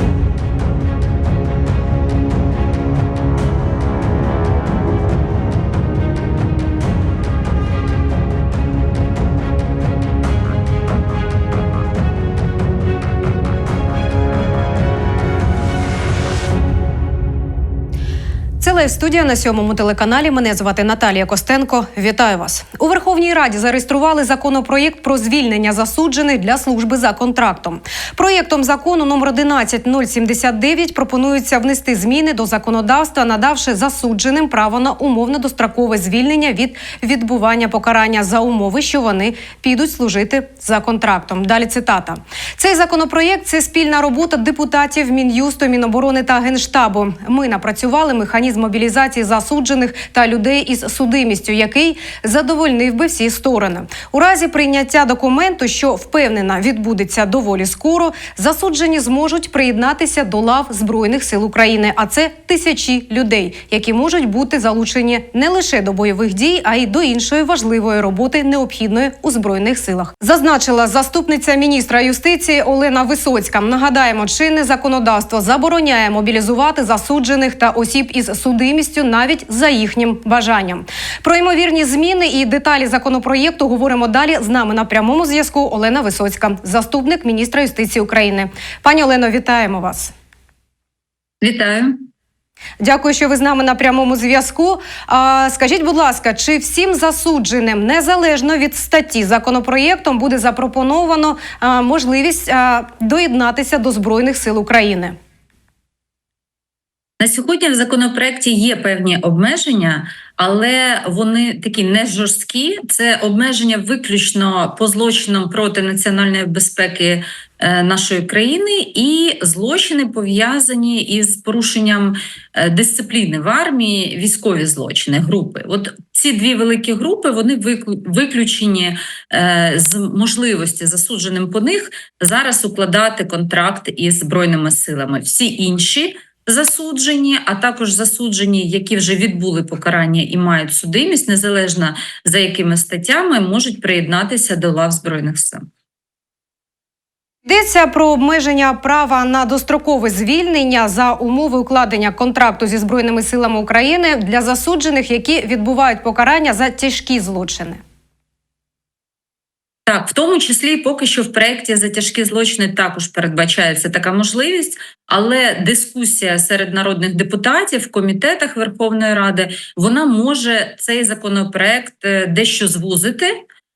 Це лайв студія на сьомому телеканалі. Мене звати Наталія Костенко. Вітаю вас у Верховній Раді. Зареєстрували законопроєкт про звільнення засуджених для служби за контрактом. Проєктом закону номер 11079 пропонується внести зміни до законодавства, надавши засудженим право на умовно дострокове звільнення від відбування покарання за умови, що вони підуть служити за контрактом. Далі цитата: цей законопроєкт це спільна робота депутатів Мін'юсту, Міноборони та Генштабу. Ми напрацювали механізм мобілізації засуджених та людей із судимістю, який задовольнив би всі сторони. У разі прийняття документу, що впевнена відбудеться доволі скоро, засуджені зможуть приєднатися до лав збройних сил України. А це тисячі людей, які можуть бути залучені не лише до бойових дій, а й до іншої важливої роботи, необхідної у збройних силах. Зазначила заступниця міністра юстиції Олена Висоцька. Нагадаємо, чинне законодавство забороняє мобілізувати засуджених та осіб із судимістю навіть за їхнім бажанням. Про ймовірні зміни і деталі законопроєкту говоримо далі. З нами на прямому зв'язку Олена Висоцька, заступник міністра юстиції України. Пані Олено, вітаємо вас. Вітаю. Дякую, що ви з нами на прямому зв'язку. Скажіть, будь ласка, чи всім засудженим незалежно від статті законопроєктом буде запропоновано а, можливість а, доєднатися до збройних сил України? На сьогодні в законопроекті є певні обмеження, але вони такі не жорсткі. Це обмеження виключно по злочинам проти національної безпеки е, нашої країни і злочини пов'язані із порушенням е, дисципліни в армії, військові злочини, групи. От ці дві великі групи вони виклю- виключені е, з можливості засудженим по них зараз укладати контракт із збройними силами. Всі інші засуджені, а також засуджені, які вже відбули покарання і мають судимість, незалежно за якими статтями, можуть приєднатися до лав збройних сил. Йдеться про обмеження права на дострокове звільнення за умови укладення контракту зі збройними силами України для засуджених, які відбувають покарання за тяжкі злочини. Так, в тому числі поки що в проєкті за тяжкі злочини також передбачається така можливість, але дискусія серед народних депутатів в комітетах Верховної Ради вона може цей законопроект е, дещо звузити.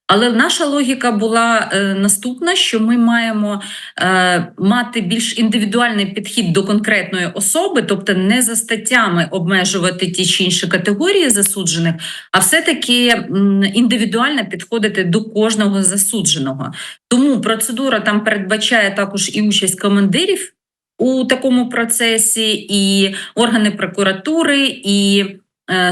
Але наша логіка була е, наступна: що ми маємо е, мати більш індивідуальний підхід до конкретної особи, тобто не за статтями обмежувати ті чи інші категорії засуджених, а все-таки м, індивідуально підходити до кожного засудженого. Тому процедура там передбачає також і участь командирів у такому процесі, і органи прокуратури, і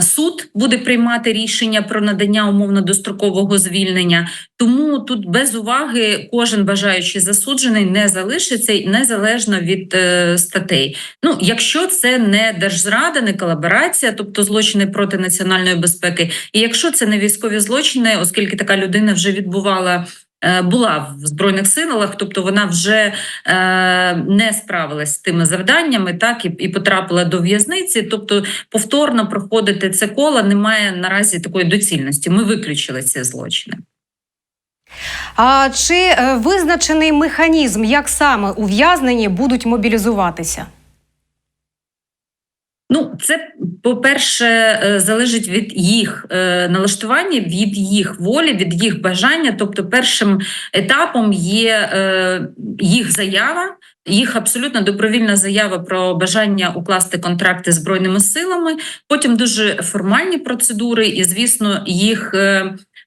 суд буде приймати рішення про надання умовно дострокового звільнення. Тому тут без уваги кожен бажаючий засуджений не залишиться незалежно від е, статей. Ну, якщо це не держзрада, не колаборація, тобто злочини проти національної безпеки, і якщо це не військові злочини, оскільки така людина вже відбувала. Е, Була в збройних силах, тобто вона вже е, не справилась з тими завданнями, так і, і потрапила до в'язниці. Тобто, повторно проходити це коло немає наразі такої доцільності. Ми виключили ці злочини. А чи е, визначений механізм, як саме ув'язнені будуть мобілізуватися? Ну, це по-перше, е, залежить від їх е, налаштування, від їх волі, від їх бажання. Тобто, першим етапом є е, їх заява, їх абсолютно добровільна заява про бажання укласти контракти збройними силами. Потім дуже формальні процедури, і звісно, їх.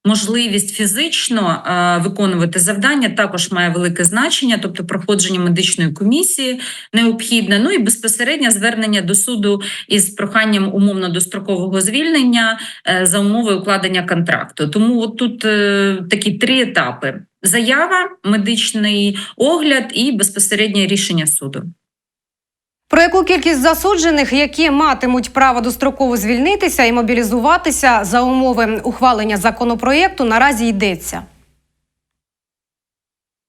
Можливість фізично е, виконувати завдання також має велике значення, тобто проходження медичної комісії необхідне. Ну і безпосереднє звернення до суду із проханням умовно дострокового звільнення е, за умови укладення контракту. Тому от тут е, такі три етапи: заява, медичний огляд і безпосереднє рішення суду. Про яку кількість засуджених, які матимуть право достроково звільнитися і мобілізуватися за умови ухвалення законопроєкту, наразі йдеться?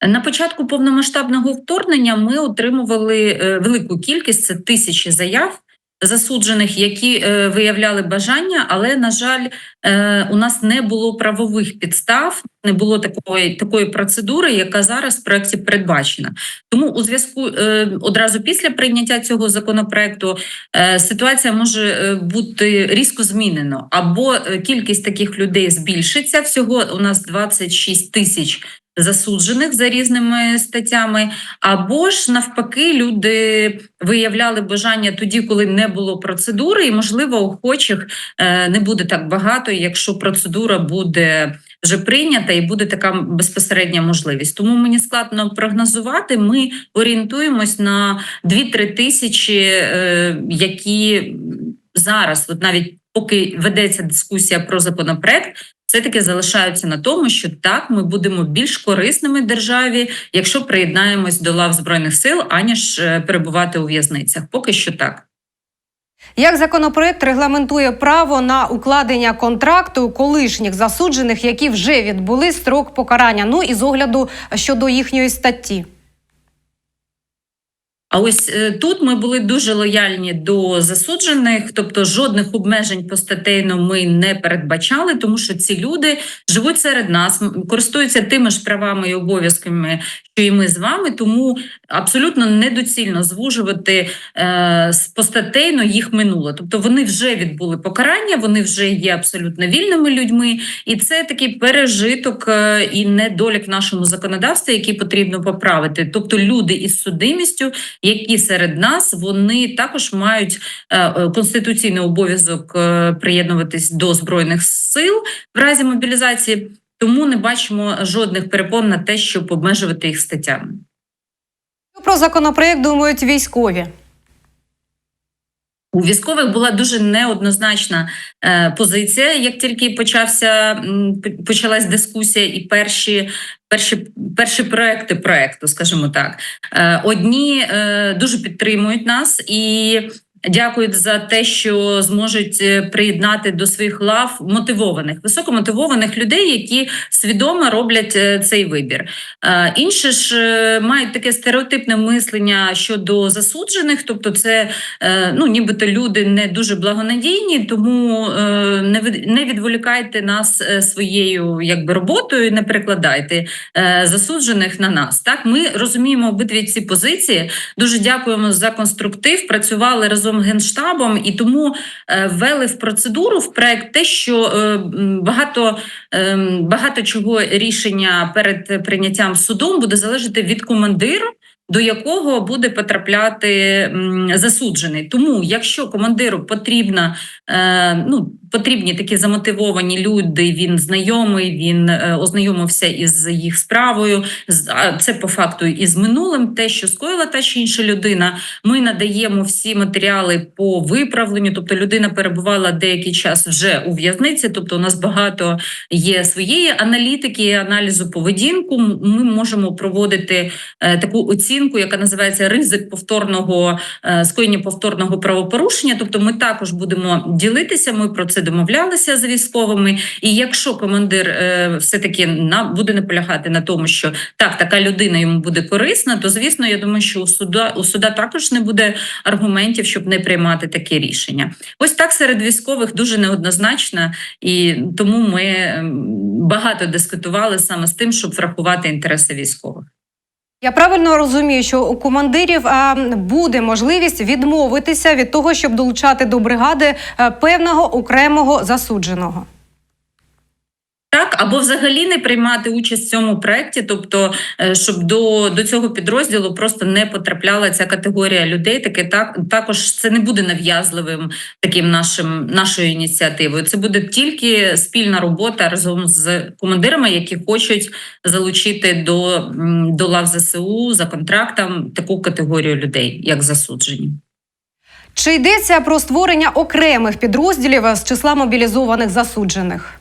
На початку повномасштабного вторгнення ми отримували е, велику кількість це тисячі заяв засуджених, які е, виявляли бажання, але на жаль, е, у нас не було правових підстав, не було такої такої процедури, яка зараз в проекті передбачена. Тому у зв'язку е, одразу після прийняття цього законопроекту е, ситуація може е, бути різко змінено, або е, кількість таких людей збільшиться. Всього у нас 26 тисяч засуджених за різними статтями, або ж навпаки, люди виявляли бажання тоді, коли не було процедури, і можливо, охочих е, не буде так багато, якщо процедура буде вже прийнята і буде така безпосередня можливість. Тому мені складно прогнозувати. Ми орієнтуємось на 2-3 тисячі, е, які зараз, от навіть поки ведеться дискусія про законопроект, все-таки залишаються на тому, що так ми будемо більш корисними державі, якщо приєднаємось до лав збройних сил, аніж е, перебувати у в'язницях. Поки що так. Як законопроект регламентує право на укладення контракту колишніх засуджених, які вже відбули строк покарання? Ну і з огляду щодо їхньої статті. А ось е, тут ми були дуже лояльні до засуджених, тобто жодних обмежень постатейно ми не передбачали, тому що ці люди живуть серед нас, користуються тими ж правами і обов'язками, що і ми з вами. Тому абсолютно недоцільно звужувати е, постатейно їх минуле. Тобто вони вже відбули покарання, вони вже є абсолютно вільними людьми, і це такий пережиток е, і недолік в нашому законодавстві, який потрібно поправити. Тобто люди із судимістю які серед нас вони також мають е, е, конституційний обов'язок е, приєднуватись до збройних сил в разі мобілізації, тому не бачимо жодних перепон на те, щоб обмежувати їх статтями. Про законопроект думають військові. У військових була дуже неоднозначна е, позиція. Як тільки почався почалась дискусія, і перші перші, перші проекти проекту, скажімо так, е, одні е, дуже підтримують нас і. Дякують за те, що зможуть е, приєднати до своїх лав мотивованих, високомотивованих людей, які свідомо роблять е, цей вибір. Е, Інші ж мають таке стереотипне мислення щодо засуджених, тобто це ну, нібито люди не дуже благонадійні, тому не від- не відволікайте нас своєю якби роботою, не перекладайте засуджених на нас. Так, ми розуміємо обидві ці позиції. Дуже дякуємо за конструктив. Працювали разом з генштабом і тому е, ввели в процедуру в проект те, що е, багато, е, багато чого рішення перед прийняттям судом буде залежати від командира. До якого буде потрапляти засуджений, тому якщо командиру потрібна ну потрібні такі замотивовані люди, він знайомий, він е, ознайомився із їх справою. це по факту і з минулим, те, що скоїла та чи інша людина. Ми надаємо всі матеріали по виправленню, тобто людина перебувала деякий час вже у в'язниці. Тобто, у нас багато є своєї аналітики, аналізу поведінку. Ми можемо проводити е, таку оцінку, яка називається ризик повторного е, скоєння повторного правопорушення. Тобто, ми також будемо ділитися. Ми про це домовлялися з військовими. І якщо командир е, все таки на буде наполягати на тому, що так, така людина йому буде корисна, то звісно, я думаю, що у суда у суда також не буде аргументів, щоб не приймати таке рішення. Ось так серед військових дуже неоднозначно, і тому ми багато дискутували саме з тим, щоб врахувати інтереси військових. Я правильно розумію, що у командирів буде можливість відмовитися від того, щоб долучати до бригади е, певного окремого засудженого. Так, або взагалі не приймати участь в цьому проєкті, тобто, е, щоб до, до цього підрозділу просто не потрапляла ця категорія людей. Таке так також це не буде нав'язливим таким нашим нашою ініціативою. Це буде тільки спільна робота разом з командирами, які хочуть залучити до, до лав ЗСУ за контрактом таку категорію людей, як засуджені. Чи йдеться про створення окремих підрозділів з числа мобілізованих засуджених?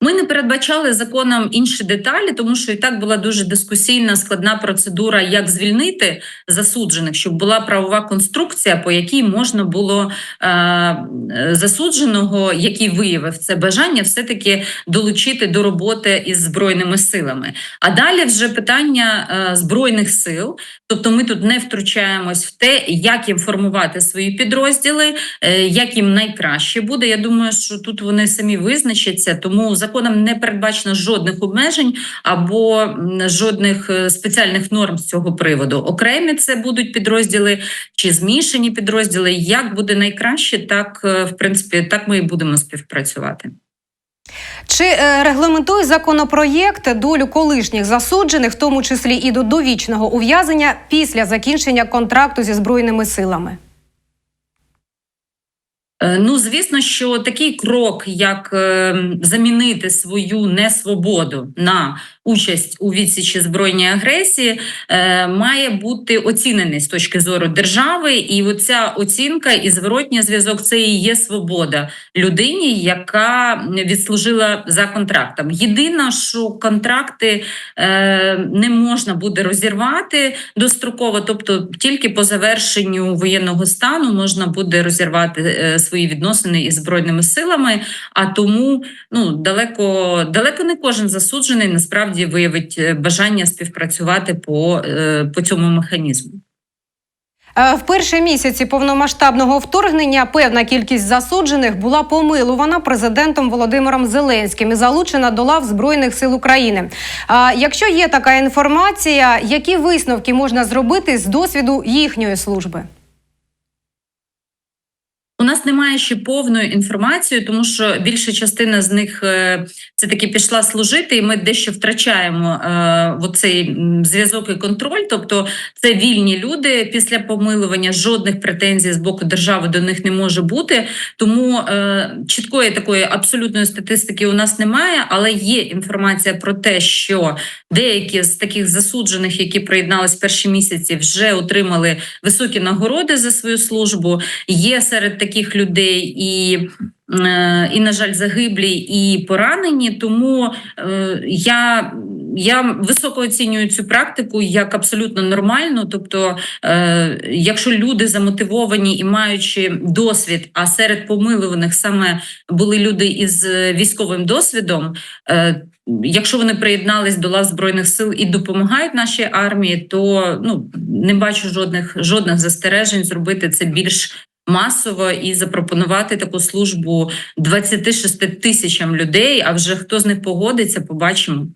Ми не передбачали законом інші деталі, тому що і так була дуже дискусійна складна процедура, як звільнити засуджених, щоб була правова конструкція, по якій можна було е, засудженого, який виявив це бажання, все таки долучити до роботи із збройними силами. А далі вже питання е, збройних сил. Тобто, ми тут не втручаємось в те, як їм формувати свої підрозділи, е, як їм найкраще буде. Я думаю, що тут вони самі визначаться, тому законом не передбачено жодних обмежень або жодних е, спеціальних норм з цього приводу. Окремі це будуть підрозділи чи змішані підрозділи. Як буде найкраще, так е, в принципі так ми і будемо співпрацювати. Чи е, регламентує законопроєкт долю колишніх засуджених, в тому числі і до довічного ув'язнення після закінчення контракту зі збройними силами? Е, Ну, звісно, що такий крок, як е, замінити свою несвободу на участь у відсічі збройній агресії, е, має бути оцінений з точки зору держави. І оця оцінка і зворотній зв'язок це і є свобода людині, яка відслужила за контрактом. Єдине, що контракти не можна буде розірвати достроково, тобто тільки по завершенню воєнного стану можна буде розірвати свої відносини із збройними силами. А тому ну далеко далеко не кожен засуджений насправді виявить е, бажання співпрацювати по, е, по цьому механізму. Е, В перші місяці повномасштабного вторгнення певна кількість засуджених була помилувана президентом Володимиром Зеленським і залучена до лав Збройних сил України. А якщо є така інформація, які висновки можна зробити з досвіду їхньої служби? У нас немає ще повної інформації, тому що більша частина з них це таки пішла служити, і ми дещо втрачаємо е, оцей зв'язок і контроль. Тобто, це вільні люди після помилування, жодних претензій з боку держави до них не може бути. Тому е, чіткої такої абсолютної статистики у нас немає, але є інформація про те, що деякі з таких засуджених, які приєднались перші місяці, вже отримали високі нагороди за свою службу. Є серед людей і, е, і на жаль, загиблі, і поранені. Тому е, я, я високо оцінюю цю практику як абсолютно нормальну. Тобто, е, якщо люди замотивовані і маючи досвід, а серед помилуваних саме були люди із військовим досвідом. Якщо вони приєднались до лав збройних сил і допомагають нашій армії, то ну не бачу жодних жодних застережень зробити це більш масово і запропонувати таку службу 26 тисячам людей. А вже хто з них погодиться, побачимо.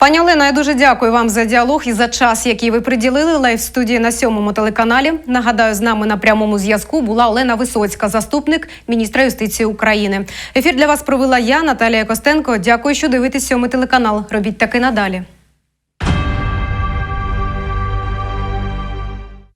Пані Олена, я дуже дякую вам за діалог і за час, який ви приділили лайв студії на сьомому телеканалі. Нагадаю, з нами на прямому зв'язку була Олена Висоцька, заступник міністра юстиції України. Ефір для вас провела я, Наталія Костенко. Дякую, що дивитесь сьомий телеканал. Робіть таки надалі.